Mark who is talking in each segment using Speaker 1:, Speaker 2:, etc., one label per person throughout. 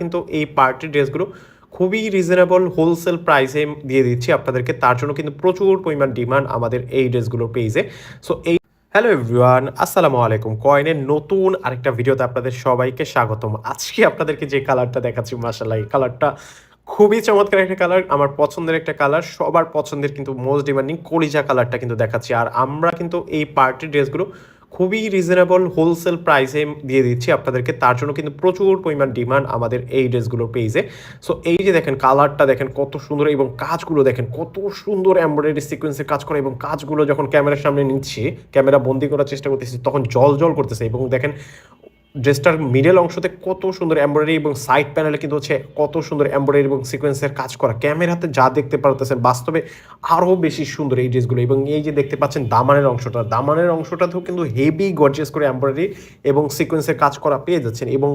Speaker 1: কিন্তু এই পার্টি ড্রেসগুলো খুবই রিজনেবল হোলসেল প্রাইসে দিয়ে দিচ্ছি আপনাদেরকে। তার জন্য কিন্তু প্রচুর পরিমাণ ডিমান্ড আমাদের এই ড্রেসগুলোর পেজে সো এই হ্যালো এভরিওয়ান আসসালামু আলাইকুম। কয়েনের নতুন আরেকটা ভিডিওতে আপনাদের সবাইকে স্বাগতম। আজকে আপনাদেরকে যে কালারটা দেখাচ্ছি মাসাল্লাহ এই কালারটা খুবই চমৎকার একটা কালার আমার পছন্দের একটা কালার সবার পছন্দের কিন্তু মোস্ট ডিমান্ডিং কলিজা কালারটা কিন্তু দেখাচ্ছি। আর আমরা কিন্তু এই পার্টি ড্রেসগুলো খুবই রিজনেবল হোলসেল প্রাইসে দিয়ে দিচ্ছি আপনাদেরকে। তার জন্য কিন্তু প্রচুর পরিমাণ ডিমান্ড আমাদের এই ড্রেসগুলোর পেজে সো এই যে দেখেন কালারটা দেখেন কত সুন্দর এবং কাজগুলো দেখেন কত সুন্দর এমব্রয়ডারি সিকোয়েন্সের কাজ করে এবং কাজগুলো যখন ক্যামেরার সামনে নিচ্ছি ক্যামেরা বন্দি করার চেষ্টা করতেছি, তখন জল জল করতেছে এবং দেখেন ড্রেসটার মিডল অংশতে কত সুন্দর এমব্রয়ডারি এবং সাইড প্যানেলে কিন্তু হচ্ছে কত সুন্দর এমব্রয়ডারি এবং সিকোয়েন্সের কাজ করা। ক্যামেরাতে যা দেখতে পারতেছেন, বাস্তবে আরও বেশি সুন্দর এই ড্রেসগুলো এবং এই যে দেখতে পাচ্ছেন দামানের অংশটা, দামানের অংশটাতেও কিন্তু হেভি গর্জিয়াস করে এমব্রয়ডারি এবং সিকোয়েন্সের কাজ করা পেয়ে যাচ্ছেন এবং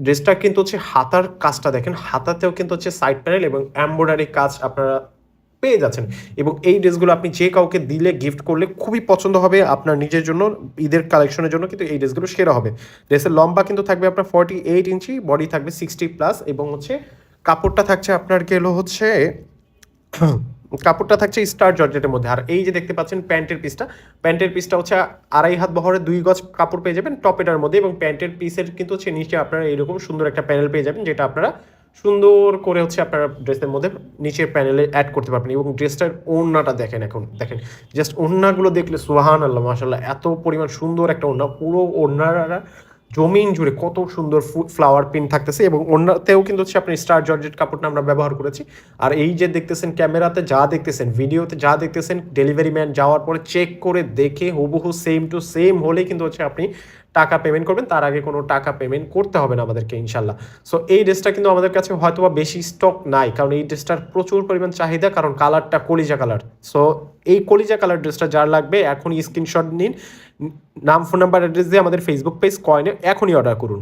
Speaker 1: ড্রেসটা কিন্তু হচ্ছে হাতার কাজটা দেখেন, হাতাতেও কিন্তু হচ্ছে সাইড প্যানেল এবং এমব্রয়ডারি কাজ আপনারা পেয়ে যাচ্ছেন। এবং এই ড্রেসগুলো আপনি যে কাউকে দিলে গিফট করলে খুবই পছন্দ হবে আপনার নিজের জন্য, ঈদের কালেকশনের জন্য কিন্তু এই ড্রেসগুলো সেরা হবে। ড্রেসের লম্বা কিন্তু থাকবে আপনার ফর্টি এইট ইঞ্চি বডি থাকবে সিক্সটি প্লাস এবং হচ্ছে কাপড়টা থাকছে আপনার গেলো হচ্ছে, কাপড়টা থাকছে স্টার জর্জেটের মধ্যে। আর এই যে দেখতে পাচ্ছেন প্যান্টের পিসটা প্যান্টের পিসটা হচ্ছে আড়াই হাত বহরে দুই গজ কাপড় পেয়ে যাবেন টপেটার মধ্যে এবং প্যান্টের পিসের কিন্তু হচ্ছে নিচে আপনারা এরকম সুন্দর একটা প্যানেল পেয়ে যাবেন যেটা আপনারা সুন্দর করে হচ্ছে আপনারা ড্রেসের মধ্যে নিচের প্যানেলে অ্যাড করতে পারবেন এবং ড্রেসটার ওড়নাটা দেখেন এখন, দেখেন। জাস্ট ওড়নাগুলো দেখলে সুহান আল্লাহ মাসাল্লাহ এত পরিমাণ সুন্দর একটা ওড়না, পুরো ওড়নারা জমিন জুড়ে কত সুন্দর ফ্লাওয়ার প্রিন্ট থাকতেছে এবং অন্যতেও কিন্তু হচ্ছে আপনি স্টার জর্জেট কাপড়টা আমরা ব্যবহার করেছি। আর এই যে দেখতেছেন ক্যামেরাতে যা দেখতেছেন, ভিডিওতে যা দেখতেছেন ডেলিভারি ম্যান যাওয়ার পরে চেক করে দেখে হুবহু সেম টু সেম হলে কিন্তু হচ্ছে আপনি টাকা পেমেন্ট করবেন, তার আগে কোনো টাকা পেমেন্ট করতে হবে না আমাদেরকে, ইনশাল্লাহ। সো এই ড্রেসটা কিন্তু আমাদের কাছে হয়তো বা বেশি স্টক নাই, কারণ এই ড্রেসটার প্রচুর পরিমাণ চাহিদা, কারণ কালারটা কলিজা কালার সো এই কলিজা কালার ড্রেসটা যার লাগবে, এখনই স্ক্রিনশট নিন, নাম ফোন নাম্বার অ্যাড্রেস দিয়ে আমাদের ফেসবুক পেজ কয়েনে এখনই অর্ডার করুন।